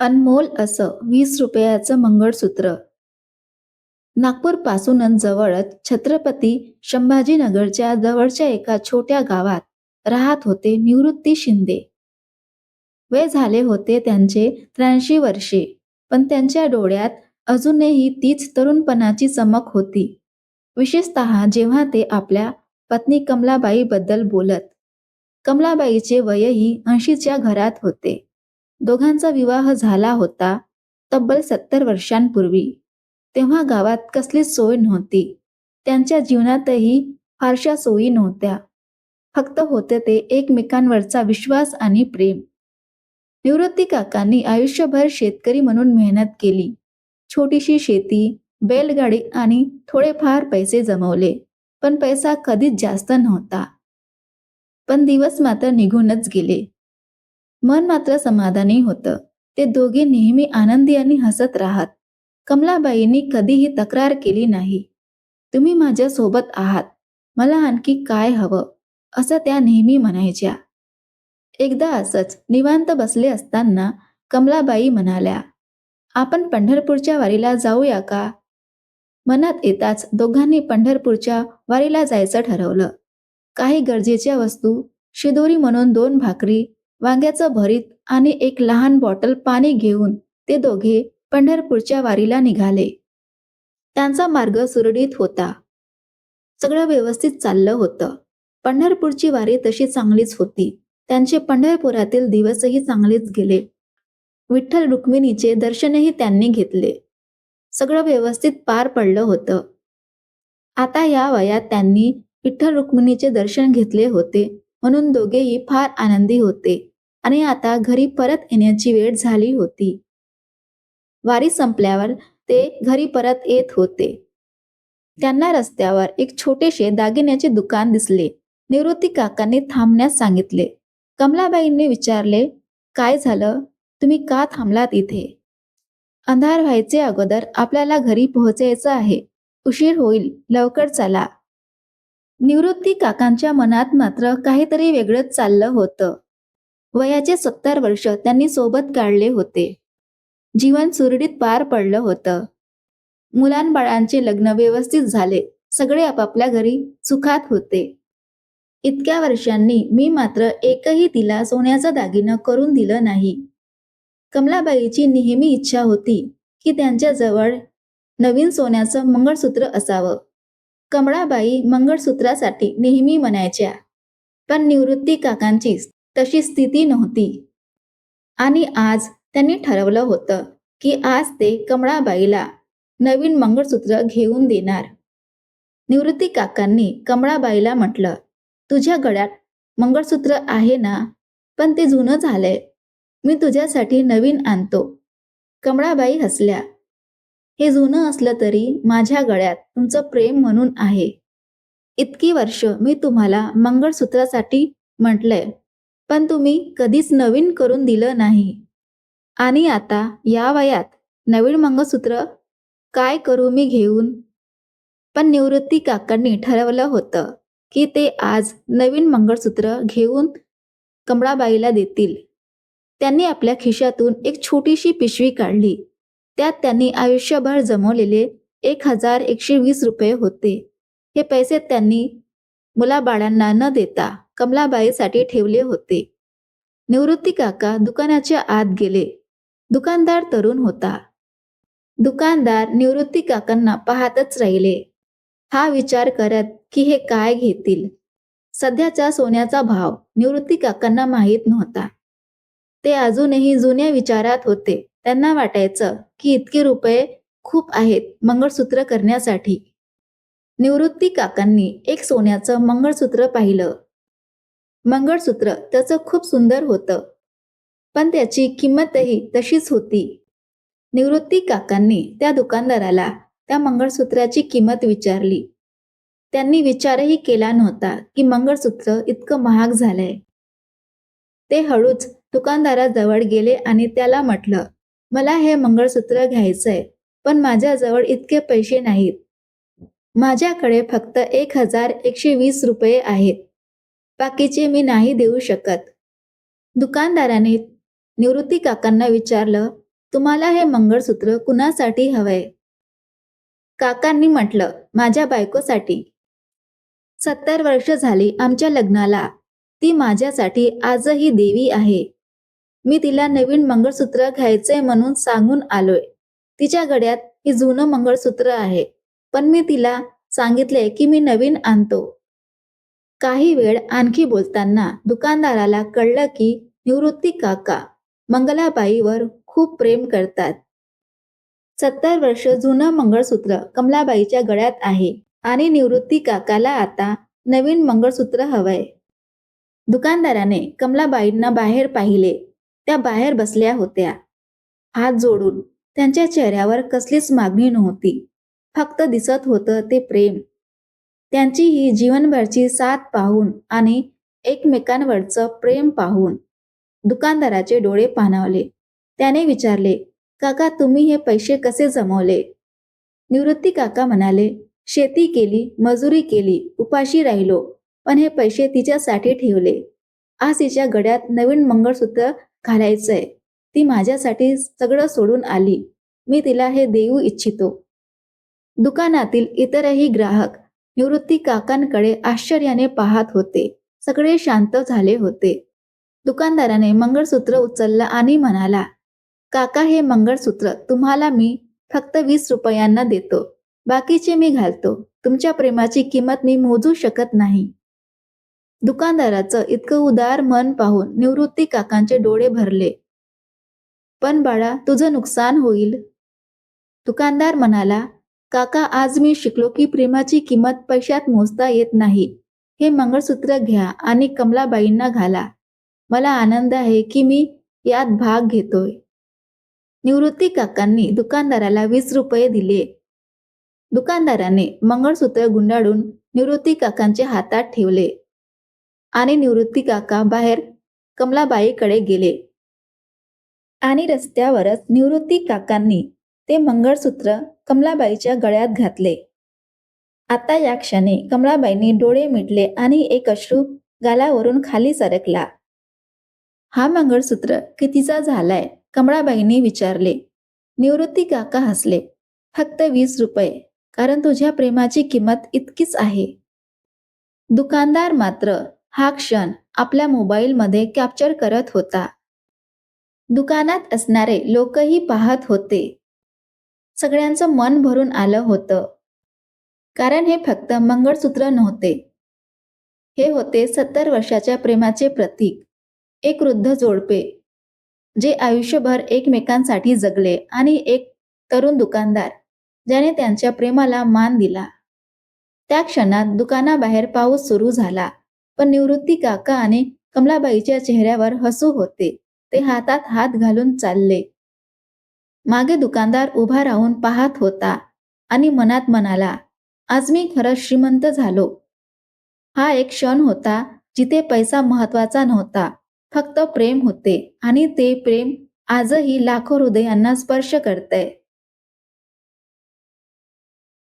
अनमोल असं वीस रुपयाचं मंगळसूत्र. नागपूर पासूनच जवळच छत्रपती संभाजीनगरच्या जवळच्या एका छोट्या गावात राहत होते निवृत्ती शिंदे. वय झाले होते त्यांचे त्र्याऐंशी वर्षे पण त्यांच्या डोळ्यात अजूनही तीच तरुणपणाची चमक होती. विशेषतः जेव्हा ते आपल्या पत्नी कमलाबाई बद्दल बोलत. कमलाबाईचे वयही ऐंशीच्या घरात होते. दोघांचा विवाह झाला होता तब्बल सत्तर वर्षांपूर्वी. तेव्हा गावात कसलीच सोय नव्हती. त्यांच्या जीवनातही फारशा सोयी नव्हत्या. फक्त होते ते एकमेकांवरचा विश्वास आणि प्रेम. निवृत्ती काकांनी आयुष्यभर शेतकरी म्हणून मेहनत केली. छोटीशी शेती बैलगाडी आणि थोडेफार पैसे जमवले पण पैसा कधीच जास्त नव्हता. पण दिवस मात्र निघूनच गेले. मन मात्र समाधानी होतं. ते दोघे नेहमी आनंदी आणि हसत राहत. कमलाबाईंनी कधीही तक्रार केली नाही. तुम्ही माझ्या सोबत आहात. मला आणखी काय हवं असं त्या नेहमी म्हणायच्या. एकदा असंच निवांत बसले असताना कमलाबाई म्हणाल्या आपण पंढरपूरच्या वारीला जाऊया का मनात येताच दोघांनी पंढरपूरच्या वारीला जायचं ठरवलं. काही गरजेच्या वस्तू शिदोरी म्हणून दोन भाकरी वांग्याचं भरीत आणि एक लहान बॉटल पाणी घेऊन ते दोघे पंढरपूरच्या वारीला निघाले. त्यांचा मार्ग सुरळीत होता. सगळं व्यवस्थित चाललं होतं. पंढरपूरची वारी तशी चांगलीच होती. त्यांचे पंढरपुरातील दिवसही चांगलेच गेले. विठ्ठल रुक्मिणीचे दर्शनही त्यांनी घेतले. सगळं व्यवस्थित पार पडलं होतं. आता या वयात त्यांनी विठ्ठल रुक्मिणीचे दर्शन घेतले होते. म्हणून दोघेही फार आनंदी होते आणि आता घरी परत येण्याची वेळ झाली होती. वारी संपल्यावर ते घरी परत येत होते. त्यांना रस्त्यावर एक छोटेसे दागिन्याचे दुकान दिसले. निवृत्ती काकांनी थांबण्यास सांगितले. कमलाबाईंनी विचारले काय झालं? तुम्ही का थांबलात इथे? अंधार व्हायचे अगोदर आपल्याला घरी पोहोचायचं आहे. उशीर होईल. लवकर चला. निवृत्ती काकांच्या मनात मात्र काहीतरी वेगळंच चाललं होतं. वयाचे सत्तर वर्ष त्यांनी सोबत काढले होते. जीवन सुरळीत पार पडलं होतं. मुलांबाळांचे लग्न व्यवस्थित झाले. सगळे आपापल्या घरी सुखात होते. इतक्या वर्षांनी मी मात्र एकही तिला सोन्याचा दागिनं करून दिलं नाही. कमलाबाईची नेहमी इच्छा होती की त्यांच्या जवळ नवीन सोन्याचं मंगळसूत्र असावं. कमळाबाई मंगळसूत्रासाठी नेहमी म्हणायच्या पण निवृत्ती काकांची तशी स्थिती नव्हती. आणि आज त्यांनी ठरवलं होतं की आज ते कमळाबाईला नवीन मंगळसूत्र घेऊन देणार. निवृत्ती काकांनी कमळाबाईला म्हटलं तुझ्या गळ्यात मंगळसूत्र आहे ना? पण ते जुनं झालंय. मी तुझ्यासाठी नवीन आणतो. कमळाबाई हसल्या. हे जुनं असलं तरी माझ्या गळ्यात तुमचं प्रेम म्हणून आहे. इतकी वर्ष मी तुम्हाला मंगळसूत्रासाठी म्हटलंय पण तुम्ही कधीच नवीन करून दिलं नाही. आणि आता या वयात नवीन मंगळसूत्र काय करू मी घेऊन? पण निवृत्ती काकांनी ठरवलं होतं की ते आज नवीन मंगळसूत्र घेऊन कमळाबाईला देतील. त्यांनी आपल्या खिशातून एक छोटीशी पिशवी काढली. त्यात त्यांनी आयुष्यभर जमवलेले एक हजार एकशे वीस रुपये होते. हे पैसे त्यांनी मुलाबाळांना न देता कमलाबाईसाठी ठेवले होते. निवृत्ती काका दुकानाच्या आत गेले. दुकानदार तरुण होता. दुकानदार निवृत्ती काकांना पाहतच राहिले. हा विचार करत की हे काय घेतील? सध्याचा सोन्याचा भाव निवृत्ती काकांना माहीत नव्हता. ते अजूनही जुन्या विचारात होते. त्यांना वाटायचं की इतके रुपये खूप आहेत मंगळसूत्र करण्यासाठी. निवृत्ती काकांनी एक सोन्याचं मंगळसूत्र पाहिलं. मंगळसूत्र त्याचं खूप सुंदर होतं. पण त्याची किंमतही तशीच होती. निवृत्ती काकांनी त्या दुकानदाराला त्या मंगळसूत्राची किंमत विचारली. त्यांनी विचारही केला नव्हता की मंगळसूत्र इतकं महाग झालंय. ते हळूच दुकानदाराजवळ गेले आणि त्याला म्हटलं मला हे मंगळसूत्र घ्यायचंय पण माझ्याजवळ इतके पैसे नाहीत. माझ्याकडे फक्त एक हजार एकशे वीस रुपये आहेत. बाकीचे मी नाही देऊ शकत. दुकानदाराने निवृत्ती काकांना विचारलं तुम्हाला हे मंगळसूत्र कुणासाठी हवंय? काकांनी म्हटलं माझ्या बायकोसाठी. सत्तर वर्ष झाली आमच्या लग्नाला. ती माझ्यासाठी आजही देवी आहे. मी तिला नवीन मंगळसूत्र घ्यायचंय म्हणून सांगून आलोय. तिच्या गड्यात हे जुनं मंगळसूत्र आहे. पण मी तिला सांगितले की मी नवीन आणतो. काही वेळ आणखी बोलताना दुकानदाराला कळलं की निवृत्ती काका मंगलाबाईवर खूप प्रेम करतात. सत्तर वर्ष जुनं मंगळसूत्र कमलाबाईच्या गळ्यात आहे आणि निवृत्ती काकाला आता नवीन मंगळसूत्र हवंय. दुकानदाराने कमलाबाईंना बाहेर पाहिले. त्या बाहेर बसल्या होत्या. हात जोडून त्यांच्या चेहऱ्यावर कसलीच मागणी नव्हती. फक्त दिसत होतं ते प्रेम. त्यांची ही जीवनभरची साथ पाहून आणि एकमेकांवरचं प्रेम पाहून दुकानदाराचे डोळे पाणावले. त्याने विचारले काका तुम्ही हे पैसे कसे जमवले? निवृत्ती काका म्हणाले शेती केली मजुरी केली उपाशी राहिलो पण हे पैसे तिच्यासाठी ठेवले. आज तिच्या गड्यात नवीन मंगळसूत्र घालायचंय. ती माझ्यासाठी सगळं सोडून आली. मी तिला हे देऊ इच्छितो. दुकानातील इतरही ग्राहक निवृत्ती काकांकडे आश्चर्याने पाहत होते. सगळे शांत झाले होते. दुकानदाराने मंगळसूत्र उचललं आणि म्हणाला काका हे मंगळसूत्र तुम्हाला मी फक्त वीस रुपयांना देतो. बाकीचे मी घालतो. तुमच्या प्रेमाची किंमत मी मोजू शकत नाही. दुकानदाराचं इतकं उदार मन पाहून निवृत्ती काकांचे डोळे भरले. पण बाळा तुझं नुकसान होईल. दुकानदार म्हणाला काका आज मी शिकलो की प्रेमाची किंमत पैशात मोजता येत नाही. हे मंगळसूत्र घ्या आणि कमलाबाईंना घाला. मला आनंद आहे की मी यात भाग घेतोय. निवृत्ती काकांनी दुकानदाराला वीस रुपये दिले. दुकानदाराने मंगळसूत्र गुंडाळून निवृत्ती काकांच्या हातात ठेवले. आणि निवृत्ती काका बाहेर कमलाबाईकडे गेले. आणि रस्त्यावरच निवृत्ती काकांनी ते मंगळसूत्र कमलाबाईच्या गळ्यात घातले. आता या क्षणी कमलाबाईंनी डोळे मिटले आणि एक अश्रू गालावरून खाली सरकला. हा मंगळसूत्र कितीचा झालाय? कमळाबाईंनी विचारले. निवृत्ती काका हसले. फक्त वीस रुपये कारण तुझ्या प्रेमाची किंमत इतकीच आहे. दुकानदार मात्र हा क्षण आपल्या मोबाईलमध्ये कॅप्चर करत होता. दुकानात असणारे लोकही पाहत होते. सगळ्यांचं मन भरून आलं होतं. कारण हे फक्त मंगळसूत्र नव्हते. हे होते सत्तर वर्षाच्या प्रेमाचे प्रतीक. एक वृद्ध जोडपे. जे आयुष्यभर एकमेकांसाठी जगले आणि एक तरुण दुकानदार ज्याने त्यांच्या प्रेमाला मान दिला. त्या क्षणात दुकानाबाहेर पाऊस सुरू झाला. पण निवृत्ती काका आणि कमलाबाईच्या चेहऱ्यावर हसू होते. ते हातात हात घालून चालले. मागे दुकानदार उभा राहून पाहत होता आणि मनात म्हणाला आज मी खरंच श्रीमंत झालो. हा एक क्षण होता जिथे पैसा महत्त्वाचा नव्हता. फक्त प्रेम होते आणि ते प्रेम आजही लाखो हृदयांना स्पर्श करतंय.